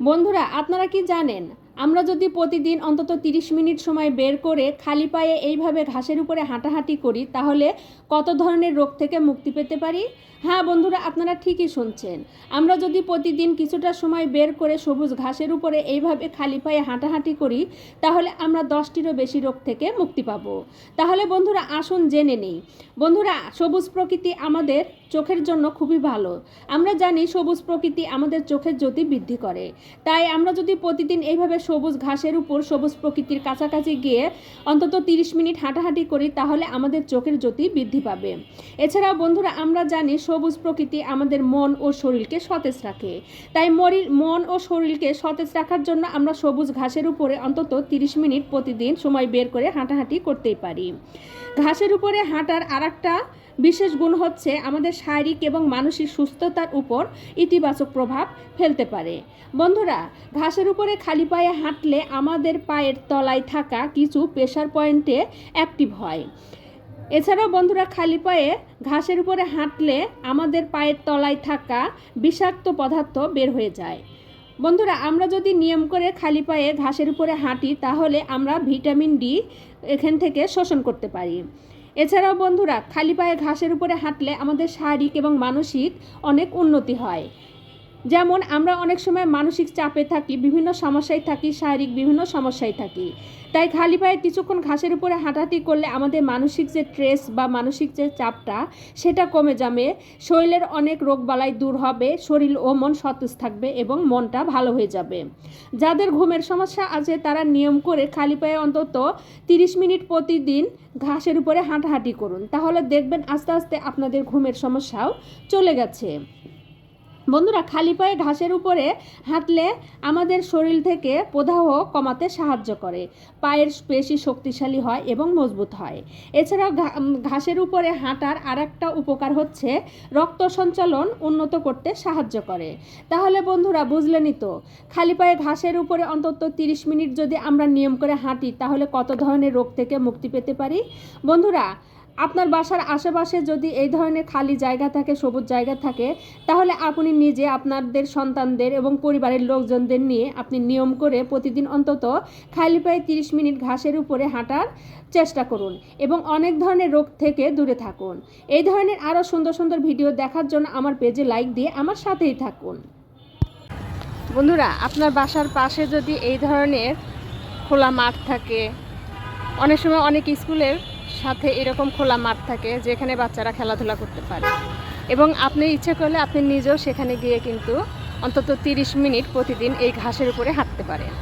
বন্ধুরা, আপনারা কি জানেন? আমরা যদি প্রতিদিন অন্তত 30 মিনিট সময় বের করে খালি পায়ে এইভাবে ঘাসের উপরে হাঁটাহাঁটি করি, তাহলে কত ধরনের রোগ থেকে মুক্তি পেতে পারি? হ্যাঁ বন্ধুরা, আপনারা ঠিকই শুনছেন। আমরা যদি প্রতিদিন কিছুটা সময় বের করে সবুজ ঘাসের উপরে এইভাবে খালি পায়ে হাঁটাহাঁটি করি, তাহলে আমরা দশটিরও বেশি রোগ থেকে মুক্তি পাবো। তাহলে বন্ধুরা, আসুন জেনে নেই। বন্ধুরা, সবুজ প্রকৃতি আমাদের চোখের জন্য খুবই ভালো। আমরা জানি সবুজ প্রকৃতি আমাদের চোখের জ্যোতি বৃদ্ধি করে। তাই আমরা যদি প্রতিদিন এইভাবে সবুজ ঘাসের উপর সবুজ প্রকৃতির কাছাকাছি গিয়ে অন্তত তিরিশ মিনিট হাঁটাহাঁটি করি, তাহলে আমাদের চোখের জ্যোতি বৃদ্ধি পাবে। এছাড়াও বন্ধুরা, আমরা জানি সবুজ প্রকৃতি আমাদের মন ও শরীরকে সতেজ রাখে। তাই মরির মন ও শরীরকে সতেজ রাখার জন্য আমরা সবুজ ঘাসের উপরে অন্তত তিরিশ মিনিট প্রতিদিন সময় বের করে হাঁটাহাঁটি করতেই পারি। ঘাসের উপরে হাঁটার আর একটা বিশেষ গুণ হচ্ছে আমাদের শারীরিক এবং মানসিক সুস্থতার উপর ইতিবাচক প্রভাব ফেলতে পারে। বন্ধুরা, ঘাসের উপরে খালি পায়ে হাঁটলে আমাদের পায়ের তলায় থাকা কিছু প্রেশার পয়েন্টে অ্যাক্টিভ হয়। এছাড়াও বন্ধুরা, খালি পায়ে ঘাসের উপরে হাঁটলে আমাদের পায়ের তলায় থাকা বিষাক্ত পদার্থ বের হয়ে যায়। বন্ধুরা, আমরা যদি নিয়ম করে খালি পায়ে ঘাসের উপরে হাঁটি, তাহলে আমরা ভিটামিন ডি এখান থেকে শোষণ করতে পারি। এছাড়াও বন্ধুরা খালি পায়ে ঘাসের উপরে হাঁটলে আমাদের শারীরিক এবং মানসিক অনেক উন্নতি হয়। যেমন আমরা অনেক সময় মানসিক চাপে থাকি, বিভিন্ন সমস্যায় থাকি, শারীরিক বিভিন্ন সমস্যায় থাকি। তাই খালি পায়ে কিছুক্ষণ ঘাসের উপরে হাঁটাহাঁটি করলে আমাদের মানসিক যে স্ট্রেস বা মানসিক যে চাপটা, সেটা কমে যাবে। শরীরের অনেক রোগবালাই দূর হবে, শরীর ও মন সতেজ থাকবে এবং মনটা ভালো হয়ে যাবে। যাদের ঘুমের সমস্যা আছে, তারা নিয়ম করে খালি পায়ে অন্তত তিরিশ মিনিট প্রতিদিন ঘাসের উপরে হাঁটাহাঁটি করুন। তাহলে দেখবেন আস্তে আস্তে আপনাদের ঘুমের সমস্যাও চলে গেছে। বন্ধুরা, খালি পায়ে ঘাসের উপরে হাঁটলে আমাদের শরীর থেকে প্রদাহ কমাতে সাহায্য করে। পায়ের পেশি শক্তিশালী হয় এবং মজবুত হয়। এছাড়াও ঘাসের উপরে হাঁটার আর একটা উপকার হচ্ছে রক্ত সঞ্চালন উন্নত করতে সাহায্য করে। তাহলে বন্ধুরা বুঝলেনই তো? খালি পায়ে ঘাসের উপরে অন্তত তিরিশ মিনিট যদি আমরা নিয়ম করে হাঁটি, তাহলে কত ধরনের রোগ থেকে মুক্তি পেতে পারি? বন্ধুরা আপনার বাসার আশেপাশে যদি এই ধরনের খালি জায়গা থাকে, সবুজ জায়গা থাকে, তাহলে আপনি নিজে আপনাদের সন্তানদের এবং পরিবারের লোকজনদের নিয়ে আপনি নিয়ম করে প্রতিদিন অন্তত খালি পায়ে তিরিশ মিনিট ঘাসের উপরে হাঁটার চেষ্টা করুন এবং অনেক ধরনের রোগ থেকে দূরে থাকুন। এই ধরনের আরও সুন্দর সুন্দর ভিডিও দেখার জন্য আমার পেজে লাইক দিয়ে আমার সাথেই থাকুন। বন্ধুরা, আপনার বাসার পাশে যদি এই ধরনের খোলা মাঠ থাকে, অনেক সময় অনেক স্কুলের সাথে এরকম খোলা মাঠ থাকে যেখানে বাচ্চারা খেলাধুলা করতে পারে। এবং আপনি ইচ্ছে করলে আপনি নিজেও সেখানে গিয়ে কিন্তু অন্তত তিরিশ মিনিট প্রতিদিন এই ঘাসের উপরে হাঁটতে পারেন।